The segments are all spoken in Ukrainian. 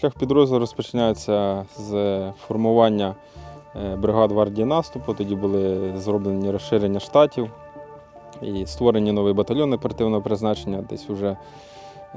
Шлях підрозділу розпочинається з формування е, бригад гвардії наступу. Тоді були зроблені розширення штатів і створені новий батальйон оперативного призначення. Десь вже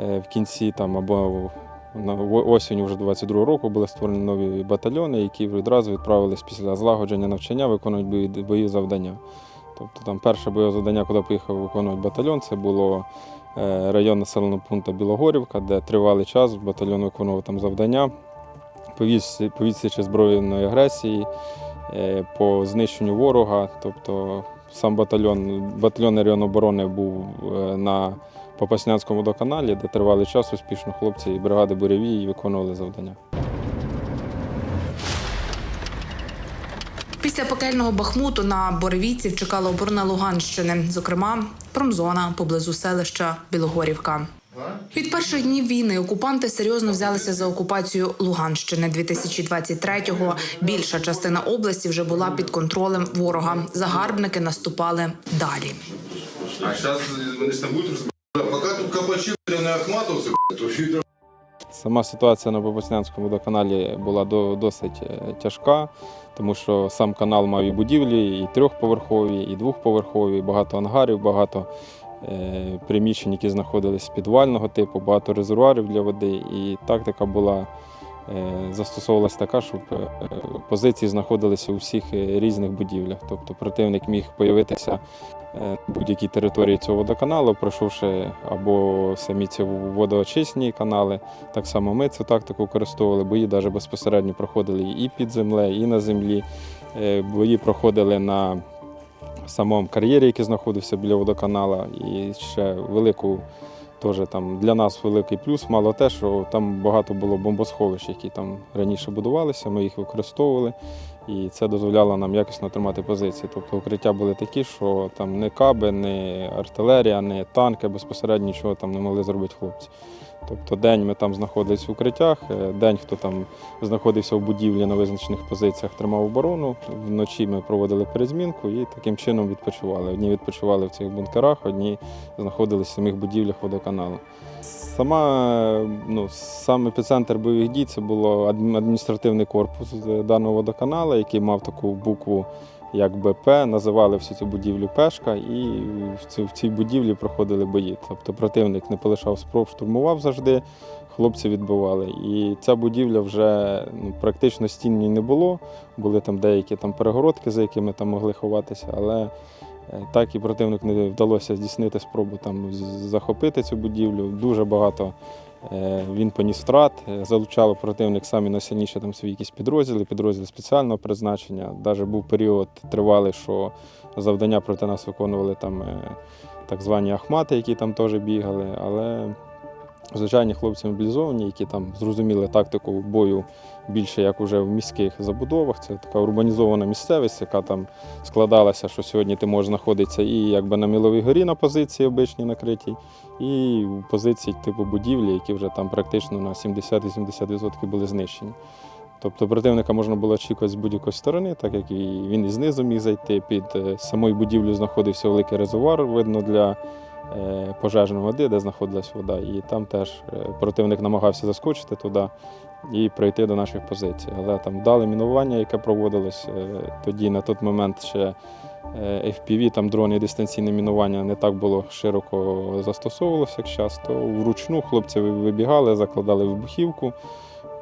е, в кінці там або на осінь вже 22 року були створені нові батальйони, які відразу відправились після злагодження навчання виконувати бої, бої завдання. Тобто там перше бойове завдання, куди поїхав виконувати батальйон, це було район населеного пункту Білогорівка, де тривалий час батальйон виконував там завдання по відсі- відсічі збройної агресії, е, по знищенню ворога. Тобто сам батальйон, батальйон район оборони був е, на Попаснянському водоканалі, де тривалий час успішно хлопці і бригади буревій виконували завдання. Після пекельного бахмуту на Боревійців чекала оборона Луганщини, зокрема промзона поблизу селища Білогорівка. Від перших днів війни окупанти серйозно взялися за окупацію Луганщини. 2023-го більша частина області вже була під контролем ворога. Загарбники наступали далі. А сейчас вони ж не будуть розбирати. Поки тут кабачі не ахматовці, то. Сама ситуація на Бобоснянському водоканалі була до- досить е, тяжка, тому що сам канал мав і будівлі, і трьохповерхові, і двохповерхові, багато ангарів, багато е, приміщень, які знаходились підвального типу, багато резервуарів для води. І тактика була е, застосовувалась така, щоб е, позиції знаходилися у всіх е, різних будівлях. Тобто противник міг появитися на будь-якій території цього водоканалу, пройшовши або самі ці водоочисні канали. Так само ми цю тактику використовували. Бої навіть безпосередньо проходили і під землею, і на землі. Бої проходили на самому кар'єрі, який знаходився біля водоканала. І ще велику теж там для нас великий плюс мало те, що там багато було бомбосховищ, які там раніше будувалися. Ми їх використовували. І це дозволяло нам якісно тримати позиції. Тобто укриття були такі, що там не каби, не артилерія, не танки безпосередньо нічого там не могли зробити хлопці. Тобто день ми там знаходились в укриттях, е, день, хто там знаходився в будівлі на визначених позиціях, тримав оборону. Вночі ми проводили перезмінку і таким чином відпочивали. Одні відпочивали в цих бункерах, одні знаходились в самих будівлях водоканалу. Сама, ну, сам епіцентр бойових дій це було адміністративний корпус даного водоканалу, який мав таку букву як БП, називали всю цю будівлю Пешка, і в цій, будівлі проходили бої. Тобто противник не полишав спроб, штурмував завжди, хлопці відбивали. І ця будівля вже ну, практично стін в ній не було. Були там деякі там перегородки, за якими там могли ховатися, але е, так і противник не вдалося здійснити спробу там захопити цю будівлю. Дуже багато він поніс втрат, залучали залучало противник самі найсильніші там свої якісь підрозділи, підрозділи спеціального призначення. Навіть був період тривалий, що завдання проти нас виконували там е, так звані ахмати, які там теж бігали. Але звичайні хлопці мобілізовані, які там зрозуміли тактику бою більше як уже в міських забудовах. Це така урбанізована місцевість, яка там складалася, що сьогодні ти можеш знаходитися і якби на Міловій горі на позиції обичній накритій, і в позиції типу будівлі, які вже там практично на 70-80% були знищені. Тобто противника можна було очікувати з будь-якої сторони, так як і він і знизу міг зайти. Під е, самою будівлею знаходився великий резервуар, видно для пожежної води, де знаходилась вода. І там теж е, противник намагався заскочити туди і пройти до наших позицій. Але там вдале мінування, яке проводилось е, тоді на той момент ще е, FPV, там дрони дистанційне мінування не так було широко застосовувалося як час, то вручну хлопці вибігали, закладали вибухівку,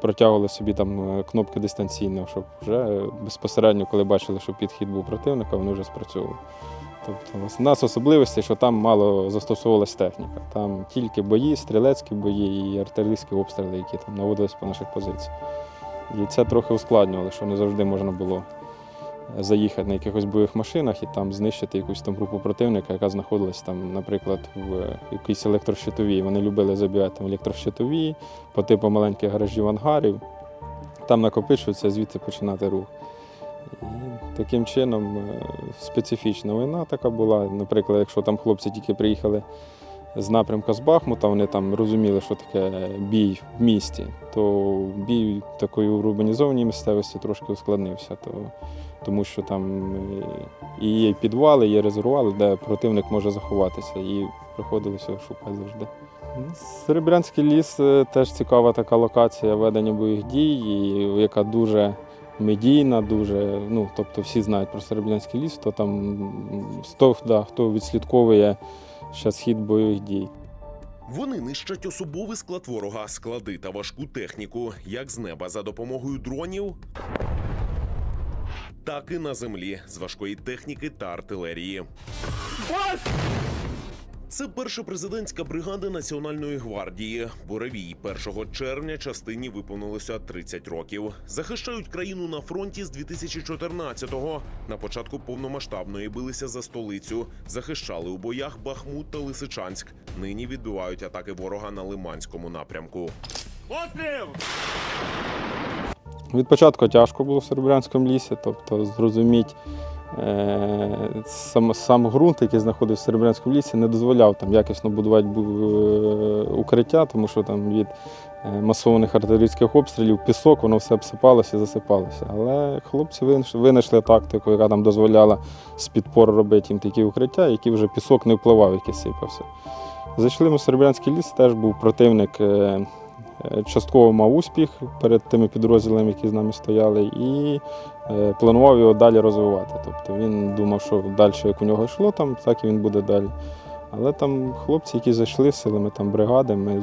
протягували собі там е, кнопки дистанційно, щоб вже безпосередньо, коли бачили, що підхід був противника, вони вже спрацьовували. Тобто у нас особливості, що там мало застосовувалась техніка. Там тільки бої, стрілецькі бої і артилерійські обстріли, які там наводились по наших позиціях. І це трохи ускладнювало, що не завжди можна було заїхати на якихось бойових машинах і там знищити якусь там групу противника, яка знаходилась там, наприклад, в якійсь електрощитовій. Вони любили забігати там електрощитові, по типу маленьких гаражів ангарів. Там накопичується, звідти починати рух. І таким чином е, специфічна війна така була. Наприклад, якщо там хлопці тільки приїхали з напрямка з Бахмута. Вони там розуміли, що таке бій в місті. То бій такої урбанізованій місцевості трошки ускладнився. То, тому що там е, і є підвали, є резервуари, де противник може заховатися, і приходилося шукати завжди. Серебрянський ліс е, теж цікава така локація ведення бойових дій, яка дуже медійна, дуже. Ну, тобто всі знають про Серебрянський ліс, то там хто, да, хто відслідковує ще схід бойових дій. Вони нищать особовий склад ворога, склади та важку техніку, як з неба за допомогою дронів, так і на землі з важкої техніки та артилерії. Це перша президентська бригада Національної гвардії. Буревій 1 червня частині виповнилося 30 років. Захищають країну на фронті з 2014-го. На початку повномасштабної билися за столицю, захищали у боях Бахмут та Лисичанськ. Нині відбивають атаки ворога на Лиманському напрямку. Від початку тяжко було в Серебрянському лісі, тобто зрозуміти е, сам, сам ґрунт, який знаходився в Серебрянському лісі, не дозволяв там якісно будувати е, укриття, тому що там від е, масованих артилерійських обстрілів пісок, воно все обсипалося і засипалося. Але хлопці винайшли тактику, яка там дозволяла з підпору робити їм такі укриття, які вже пісок не впливав, який сипався. Зайшли ми в Серебрянський ліс, теж був противник. Е, Частково мав успіх перед тими підрозділами, які з нами стояли, і е, планував його далі розвивати. Тобто він думав, що далі, як у нього йшло, там, так і він буде далі. Але там хлопці, які зайшли силами там, бригади, ми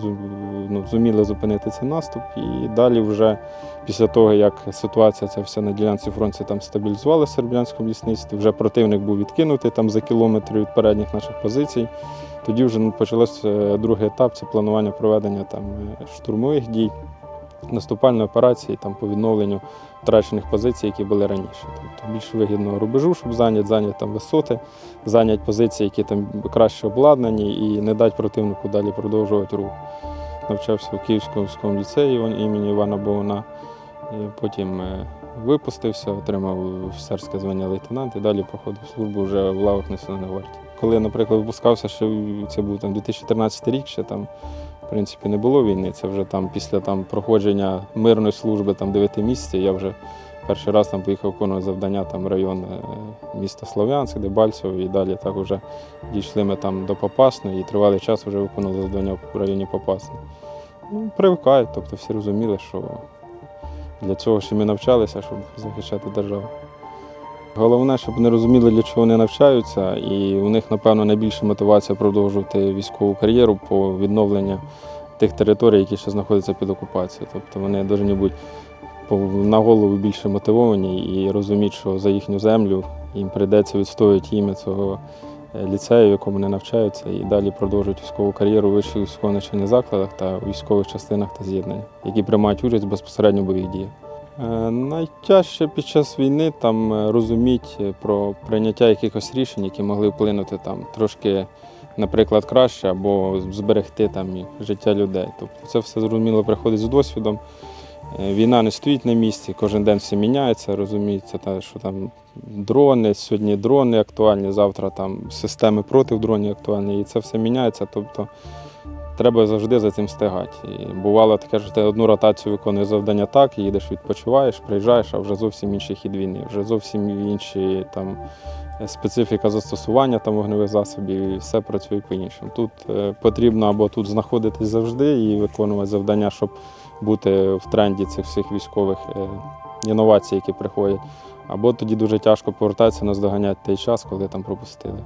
ну, зуміли зупинити цей наступ. І далі, вже після того, як ситуація ця вся на ділянці фронту там стабілізувалася в Серб'янському лісництві, вже противник був відкинутий там за кілометр від передніх наших позицій. Тоді вже почався е, другий етап це планування проведення там, е, штурмових дій, наступальної операції там, по відновленню втрачених позицій, які були раніше. Тобто більш вигідного рубежу, щоб зайняти, зайняти там висоти, зайняти позиції, які там краще обладнані, і не дати противнику далі продовжувати рух. Навчався в Київському ліцеї імені- Івана Богуна. Потім е, випустився, отримав офіцерське звання лейтенант і далі проходив службу вже в лавах Національної гвардії. Коли, наприклад, випускався, ще це був там 2013 рік, ще там в принципі не було війни. Це вже там після там проходження мирної служби там 9 місяців. Я вже перший раз там поїхав виконувати завдання там район е, міста Слов'янськ, Дебальцево, і далі так вже дійшли ми там до Попасної і тривалий час вже виконували завдання в районі Попасної. Ну, привикають, тобто всі розуміли, що для цього ще ми навчалися, щоб захищати державу. Головне, щоб вони розуміли, для чого вони навчаються, і у них, напевно, найбільша мотивація продовжувати військову кар'єру по відновленню тих територій, які ще знаходяться під окупацією. Тобто вони повинні бути на голову більше мотивовані і розуміти, що за їхню землю їм прийдеться відстоювати ім'я цього е, ліцею, в якому вони навчаються, і далі продовжують військову кар'єру у вищих військово-навчальних закладах та військових частинах та з'єднаннях, які приймають участь безпосередньо в бойових діях. Е, Найтяжче під час війни там е, розуміти про прийняття якихось рішень, які могли вплинути там трошки, наприклад, краще або зберегти там життя людей. Тобто це все зрозуміло приходить з досвідом. Е, Війна не стоїть на місці, кожен день все міняється, розуміється, та, що там дрони, сьогодні дрони актуальні, завтра там системи проти дронів актуальні, і це все міняється. Тобто треба завжди за цим встигати. І бувало таке, що ти одну ротацію виконуєш завдання так, їдеш, відпочиваєш, приїжджаєш, а вже зовсім інший хід війни, вже зовсім інші там специфіка застосування там вогневих засобів, і все працює по-іншому. Тут е, потрібно або тут знаходитись завжди і виконувати завдання, щоб бути в тренді цих всіх військових е, інновацій, які приходять. Або тоді дуже тяжко повертатися, наздоганяти той час, коли там пропустили.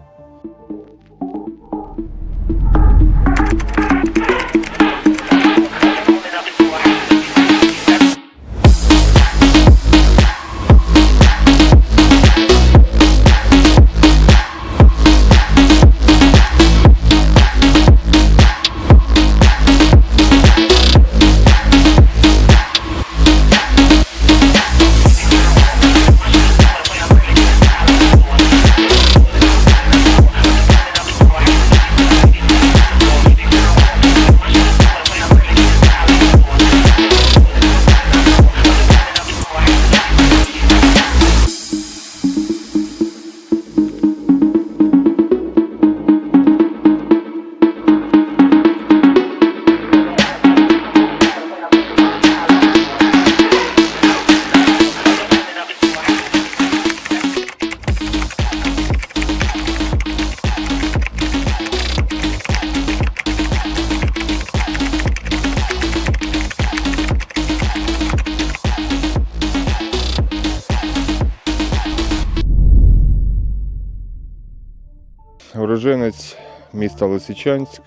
Уроженець міста Лисичанськ.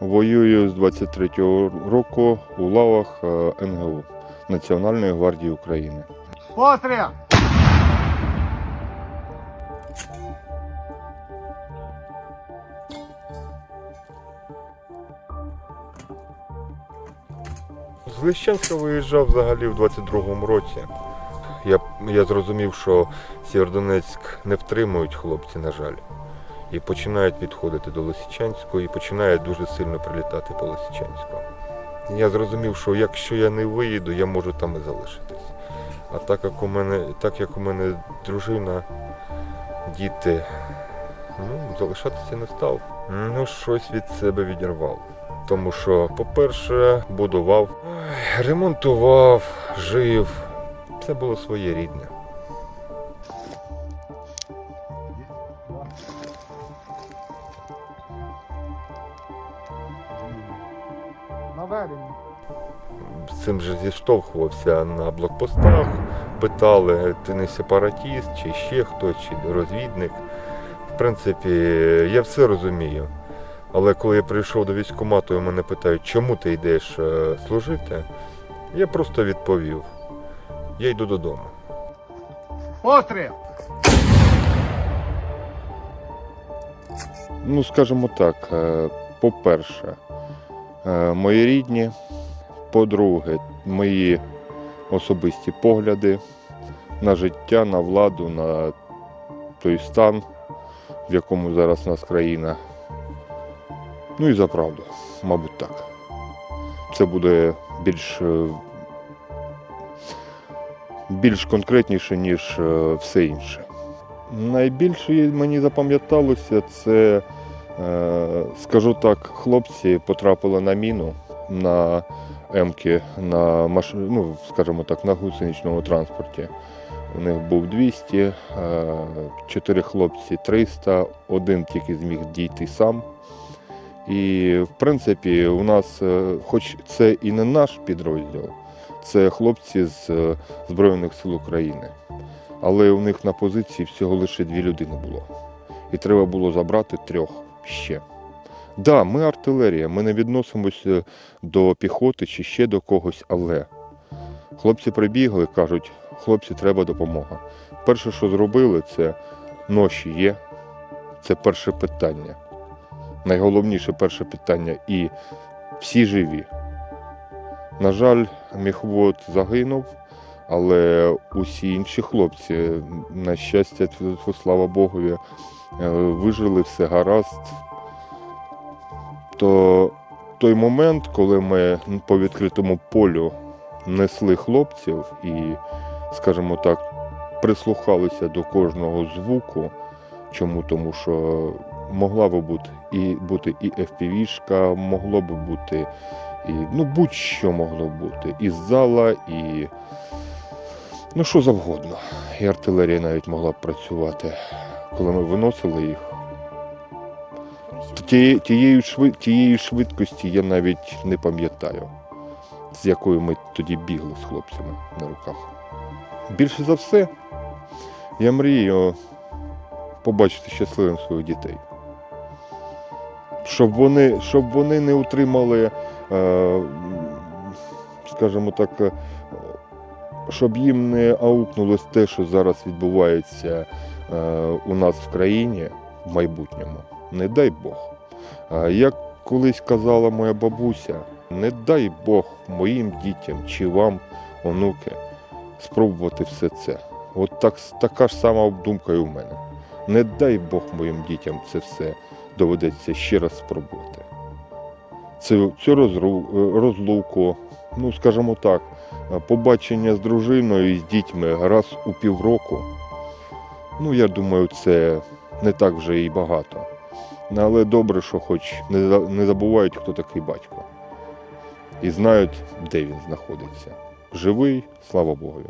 Воюю з 23-го року у лавах е, НГУ Національної гвардії України. Постріл! З Лисичанська виїжджав взагалі в 22-му році. Я, я зрозумів, що Сєвєродонецьк не втримують хлопці, на жаль. І починають відходити до Лисичанського і починає дуже сильно прилітати по Лисичанську. Я зрозумів, що якщо я не виїду, я можу там і залишитись. А так як у мене, так як у мене дружина, діти, ну, залишатися не став. Ну, щось від себе відірвав. Тому що, по-перше, будував, ремонтував, жив. Це було своє рідне. Цим же зіштовхувався на блокпостах, питали, ти не сепаратіст, чи ще хто, чи розвідник. В принципі, я все розумію. Але коли я прийшов до військкомату і мене питають, чому ти йдеш е, служити, я просто відповів: я йду додому. Постріл! Ну, скажімо так, е, по-перше, е, мої рідні, по-друге, мої особисті погляди на життя, на владу, на той стан, в якому зараз нас країна. Ну і за правду, мабуть, так. Це буде більш, е, більш конкретніше, ніж е, все інше. Найбільше мені запам'яталося це, е, скажу так, хлопці потрапили на міну на Емки, на маш... ну, скажімо так, на гусеничному транспорті. У них був 200, е, чотири хлопці 300, один тільки зміг дійти сам. І в принципі, у нас, е, хоч це і не наш підрозділ, це хлопці з е, Збройних сил України але у них на позиції всього лише дві людини було. І треба було забрати трьох ще. Да, ми артилерія, ми не відносимося до піхоти чи ще до когось, але хлопці прибігли, кажуть, хлопці, треба допомога. Перше, що зробили, це ноші є. Це перше питання. Найголовніше перше питання. І всі живі. На жаль, міхвод загинув. Але усі інші хлопці, на щастя, слава Богові, е, вижили все гаразд. То той момент, коли ми по відкритому полю несли хлопців і, скажімо так, прислухалися до кожного звуку. Чому? Тому що могла би бути і бути і FPV-шка, могло би бути і ну будь-що могло бути. І зала, і Ну, що завгодно. І артилерія навіть могла б працювати, коли ми виносили їх. Тієї, тієї, швид, тієї швидкості я навіть не пам'ятаю, з якою ми тоді бігли з хлопцями на руках. Більше за все, я мрію побачити щасливим своїх дітей. Щоб вони, щоб вони не утримали, е, скажімо так, е, щоб їм не аукнулось те, що зараз відбувається е, у нас в країні в майбутньому. Не дай Бог. Як колись казала моя бабуся, не дай Бог моїм дітям чи вам, онуки, спробувати все це. От так, така ж сама думка і у мене. Не дай Бог моїм дітям це все доведеться ще раз спробувати. Цю, цю розлуку, ну скажімо так, побачення з дружиною і з дітьми раз у півроку. Ну, я думаю, це не так вже і багато. Ну, Але добре, що хоч не за- не забувають, хто такий батько. І знають, де він знаходиться. Живий, слава Богові.